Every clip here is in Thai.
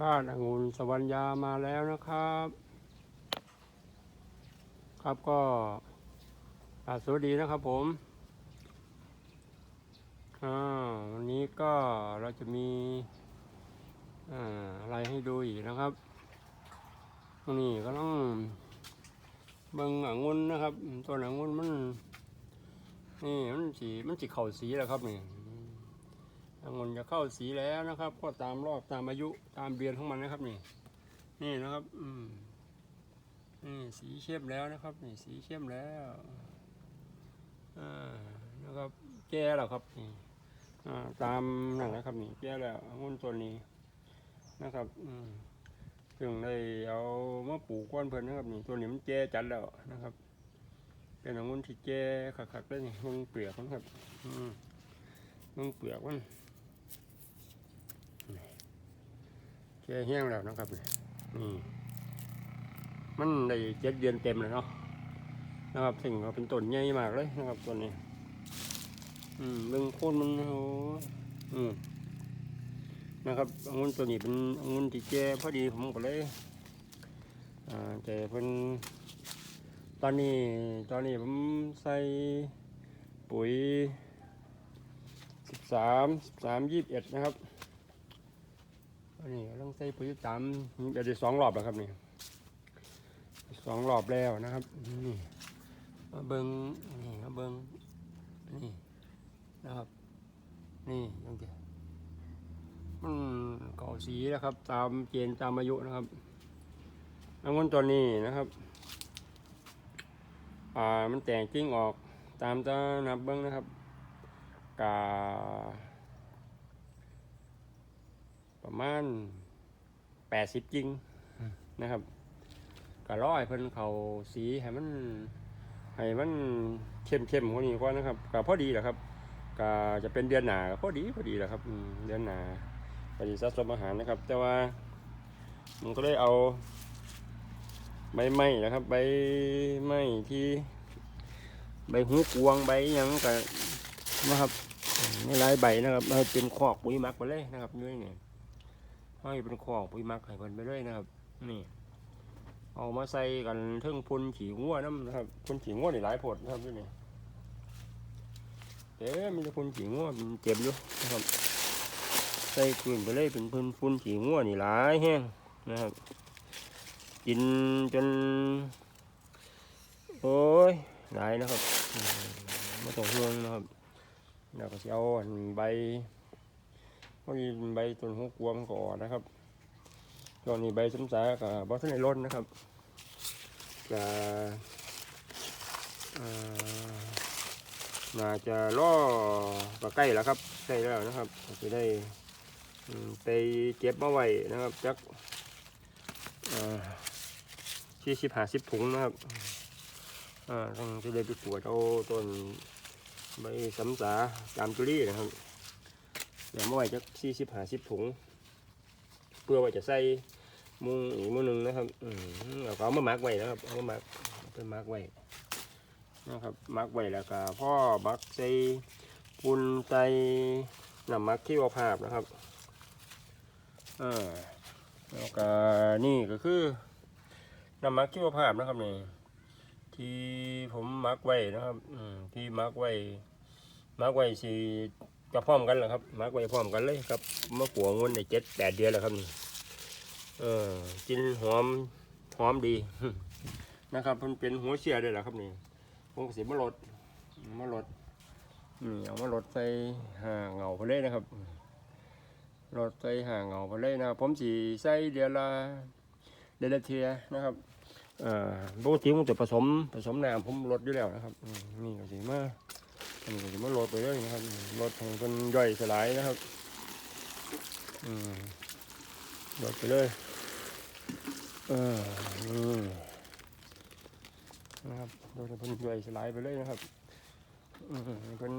บ้านองุ่นสวรรยามาแล้วนะครับ ครับก็สวัสดีนะครับผมวันนี้ก็เราจะมีอ่าอะไรให้ดูอีกนะครับนี่ก็ต้องเบิ่งองุ่นนะครับ ตัวองุ่นมันนี่มันสีมันสีเข่าสีแล้วครับนี่ องุ่นจะเข้าสีแล้วนะครับ ก็ตามรอบตามอายุตามเดือนของมันนะครับนี่ นี่นะครับ อืมนี่สีเข้มแล้วนะครับ นี่สีเข้มแล้วอ่านะครับ แก่แล้วครับนี่อ่าตามนั่นแหละครับ นี่แก่แล้วองุ่นตัวนี้นะครับ อืมถึงได้เอามาปลูกก้อนเพลินนะครับนี่ตัวนี้มันแก่จัดแล้วนะครับเป็นองุ่นที่แก่คักๆเลยนี่มึงเปลือกมันครับ อืมมึงเปลือกมัน ก่แห้งแล้วนะครับนี่นี่ มันได้เจ็ดเดือนเต็มเลยเนาะนะครับถึงว่าเป็นต้นใหญ่มากเลยนะครับต้นนี้ อืมเรื่องโคนมันโอ้อืมนะครับองุ่นตัวนี้เป็นองุ่นที่แก่พอดีผมก็เลยอ่าแต่เพิ่นตอนนี้ตอนนี้ผมใส่ปุ๋ยสิบสามสิบสามยี่สิบเอ็ดนะครับ อันนี้ต้องใส่ปุ๋ยตามเดี๋ยวได้สองรอบแล้วครับนี่สองรอบแล้วนะครับนี่มาเบิงนี่มาเบิงนี่นะครับ นี่ยังไงมันเก่าสีนะครับ ตามเกณฑ์ตามอายุนะครับองุ่นตัวนี้นะครับ อ่ามันแต่งกิ้งออกตามจะนับเบิ้งนะครับกา ประมาณแปดสิบจริงนะครับก็ร้อยเพิ่นเขาสีให้มันให้มันเข้มเข้มๆกว่านี้ก่อนนะครับก็พอดีแหละครับก็จะเป็นเดือนหนาก็พอดีพอดีแหละครับอืมเดือนหนาพอดีสะสมอาหารนะครับ แต่ว่ามันก็เลยเอาใบไม้นะครับใบไม้ที่ใบหูกวงใบหยังก็นะครับไม่หลายใบนะครับให้เป็นคอกปุ๋ยหมักไปเลยนะครับด้วยนี่ ให้เป็นขอกปุ๋ยหมักให้เพิ่นไปเลยนะครับ นี่ เอามาใส่กันเทิงพุนขี่งัวน้ำนะครับพุนขี่งัวนี่หลายผดนะครับด้วยนี่เอ๊ะมีแต่พุนขี่งัวมันเจ็บอยู่นะครับ ใส่พื้นไปเลยเป็นพุนพุนขี่งัวนี่หลายแห้งนะครับกินจน โอ้ยหลายนะครับอืมไม่ต้องห่วงนะครับเราก็จะเอาอันใบ พอดีใบต้นหัวกวมก็ออกนะครับตอนนี้ใบสมสากับบอสในร่นนะครับจะเอ่อน่าจะล่อก็ใกล้แล้วครับใกล้แล้วนะครับจะได้ไปเก็บมาไว้นะครับจักสี่สิบห้าสิบถุงนะครับต้องจะได้ไปขวดเอาต้นใบสำสาตามจุลีนะครับ เดี๋ยวมาไว้จะสี่สิบห้าสิบถุง เพื่อไว้จะใส่มุงอีกมุงหนึ่งนะครับอืมแล้วก็เอามามักไว้นะครับเอามามักไปหมักไว้นะครับมักไว้แล้วก็พ่อมักใส่ปุนใส่น้ำมักขี้วภาพนะครับอ่าแล้วก็นี่ก็คือน้ำมักขี้วภาพนะครับนี่ที่ผมมักไว้นะครับ อืมที่มักไว้มักไว้สี ก็พร้อมกันแหละครับมักไว้พร้อมกันเลยครับมะกัวงวนในเจ็ดแปดเดือนแล้วครับนี่เออกินหอมหอมดีนะครับมันเป็นหัวเชียด้วยแหละครับนี่ผมสิมาลดมาลดนี่เอามาลดใส่ห่าเหงาไปเลยนะครับลดใส่ห่าเหงาไปเลยนะผมสีใส่เดือนละเดือนละเทียนะครับเอ่อปกติผมจะผสมผสมน้ำผมลดอยู่แล้วนะครับนี่ก็สีมา อันนี้ก็จะมาโหลดไปเลยนะครับโหลดของเป็นย่อยสลายนะครับ อืมโหลดไปเลยเออนี่นะครับโหลดให้เป็นย่อยสลายไปเลยนะครับอืมเป็น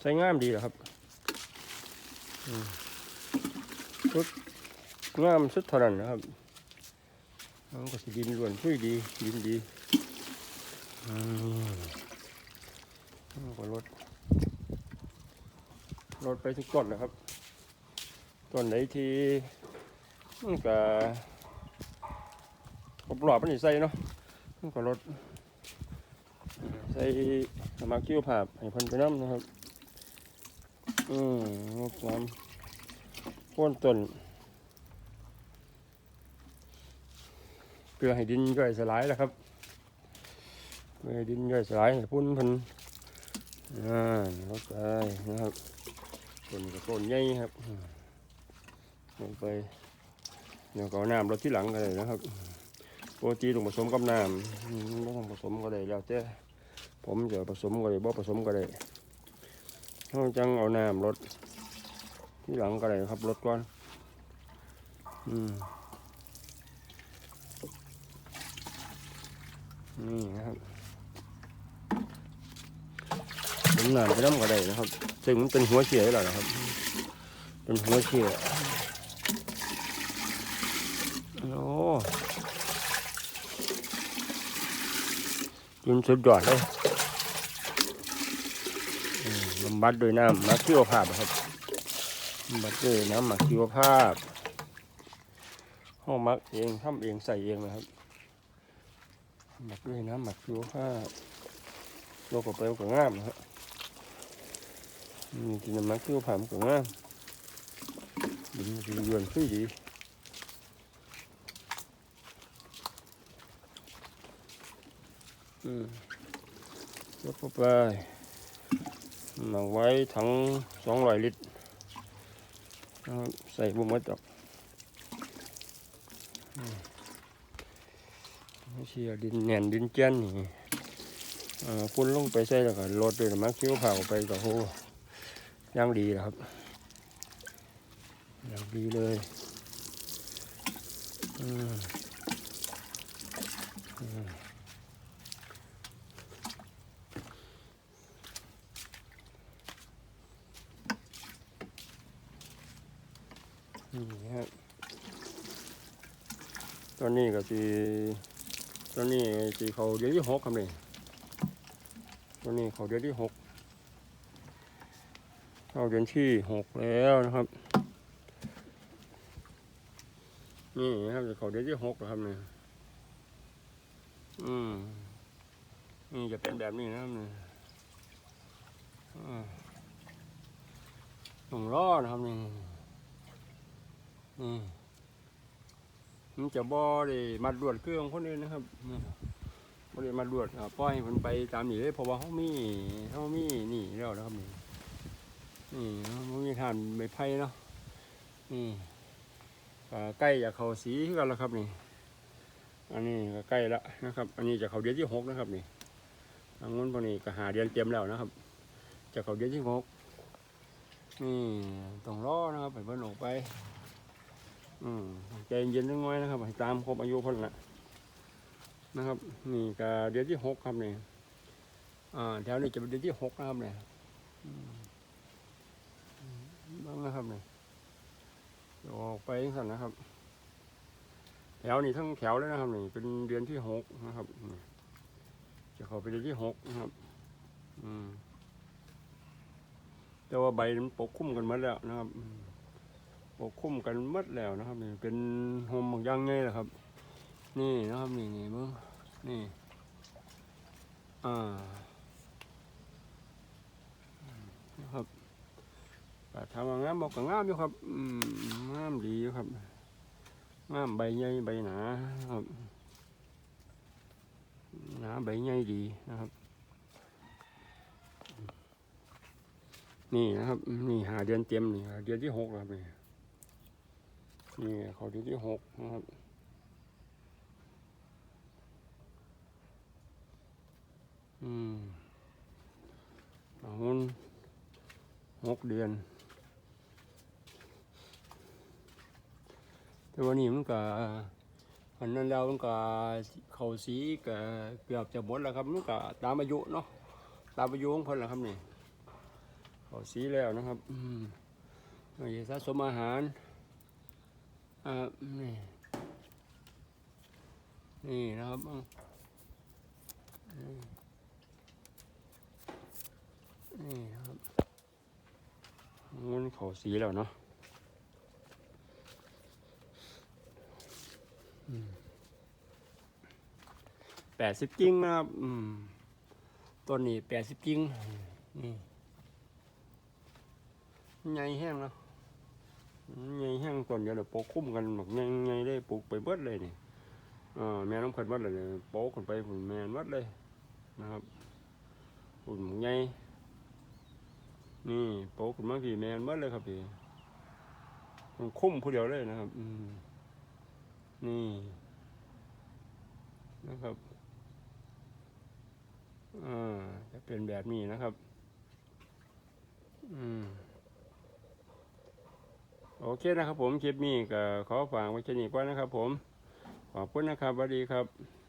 ใช้งามดีเหรอครับอืมสุดงามสุดเท่านั้นนะครับมันก็สิดินล้วนช่วยดีดินดี อืมก็รถรถไปทุกต้นนะครับต้นไหนที่มันก็ครบรอบมันสิใส่เนาะมันก็ลดใส่สมาคิวภาพให้เพิ่นไปน้ำนะครับ อืมงดงามโค่นต้นเพื่อให้ดินย่อยสลายแล้วครับ เพื่อให้ดินย่อยสลายพุ่นพิ่นอ่าลดไปนะครับต้นก็ต้นใหญ่ครับลงไปเดี๋ยวก็เอาน้ำลดที่หลังก็ได้นะครับปกติต้องผสมกับน้ำไม่ต้องผสมก็ได้แล้วแต่ผมจะผสมก็ได้บ่ผสมก็ได้เราจังเอาน้ำรดที่หลังก็ได้ครับรดก่อนอืมนี่นะครับ ผมน้ำไปน้ำก็ได้นะครับ ซึ่งมันเป็นหัวเฉียแล้วนะครับ เป็นหัวเฉียโอ้กินสุดยอดเลยบำบัดด้วยน้ำมักชีวภาพอะครับบำบัดด้วยน้ำมักชีวภาพห้องมักเองทำเองใส่เองนะครับหมักด้วยน้ำหมักชีวภาพโลกออกไปมันก็งามนะครับ มีกินน้ำมันเกชีวภาพมันก็งามดินมันเยือนขึ้นดีอืมยกเข้าไปหมักไว้ถังสองร้อยลิตรใส่บุ้มดดอกอืมไม่เชียดินแน่นดินเจนนี่อ่าคุณลงไปใส่แล้วก็ลดด้วยน้ำมันคิ้วเผาไปก็โห ย่างดีนะครับย่างดีเลยอืมอืมนี่ครับตอนนี้ก็สีตอนนี้สีเขาเดือนที่หกครับนี่ตอนนี้เขาเดือนที่หก เข้าเดือนที่หกแล้วนะครับ นี่นะครับเขาเดือนที่หกแล้วครับเนี่ยอืมนี่จะเป็นแบบนี้นะครับเนี่อ่าต้องรอนะครับนี่อืมมันจะบ่ได้มัดรวดเครื่องคนอื่นนะครับอืมบ่ได้มัดรวดอ่าปล่อยมันไปตามนี้เลยเพราะว่าเขามีเขามีนี่แล้วนะครับนี่ นี่เขามีทานใบไผ่เนาะนี่ใกล้จะเข้าสีกันแล้วครับนี่ อันนี้ก็ใกล้ละนะครับ อันนี้จะเข้าเดือนที่หกนะครับนี่ทางนู้นพวกนี้ก็หาเดือนเตรียมแล้วนะครับ จะเข้าเดือนที่หกนี่ต้องรอนะครับไปเพิ่นออกไป อืมใจเย็นๆน้อยนะครับตามครบอายุพิ่นละนะครับ นี่ก็เดือนที่หกครับนี่อ่าแถวนี้จะเป็นเดือนที่หกนะครับเนี่ย มบ้างนะครับเนี่ยเดี๋ยวออกไปสั่นนะครับ แถวนี้ทั้งแถวเลยนะครับนี่เป็นเดือนที่หกนะครับจะเข้าไปเดือนที่หกนะครับ อืม แต่ว่าใบมันปกคลุมกันหมดแล้วนะครับ ปกคลุมกันหมดแล้วนะครับนี่เป็นโฮมบางย่างไงแหละครับ นี่นะครับนี่นี่มึงนี่ อ่านะครับ ก็ทำว่างามบอกก็งามอยู่ครับงามดีอยู่ครับงามใบใหญ่ใบหนาครับหนาใบใหญ่ดีนะครับ นี่นะครับ นี่หาเดือนเต็มนี่หาเดือนที่หกแล้วครับนี่นี่เขาเดือนที่หกนะครับอืมหุ้นหกเดือน แต่วันนี้มันก็อันนั้นแล้วมันก็เขาสีก็เกือบจะหมดแล้วครับมันก็ตามอายุเนาะตามอายุของพิ่นแหละครับนี่เขาสีแล้วนะครับอืมเอย่าสะสมอาหารอ่านี่นี่นะครับนี่นี่ครับงูนเขาสีแล้วเนาะ แปดสิบกิ่งนะครับอืมต้นนี้แปดสิบกิ่งนี่ใหญ่แห้งเนาะใหญ่แห้งต้นเดียวเดี๋ยวโปกคุ้มกันแบบใหญ่ๆได้ปลูกไปเบิดเลยนี่เออแม่น้ำขันวัดเลยเนี่ยโปกกันไปผุนแม่นวัดเลยนะครับผุนใหญ่นี่โปกขึ้นมาพี่แม่นวัดเลยครับพี่มันคุ้มผู้เดียวเลยนะครับ อืมนี่นะครับอ่าจะ เป็นแบบนี้นะครับ อืม โอเคนะครับผมคลิปนี้ก็ขอฝากไว้แค่นี้ก่อนนะครับผม ขอบคุณนะครับสวัสดีครับ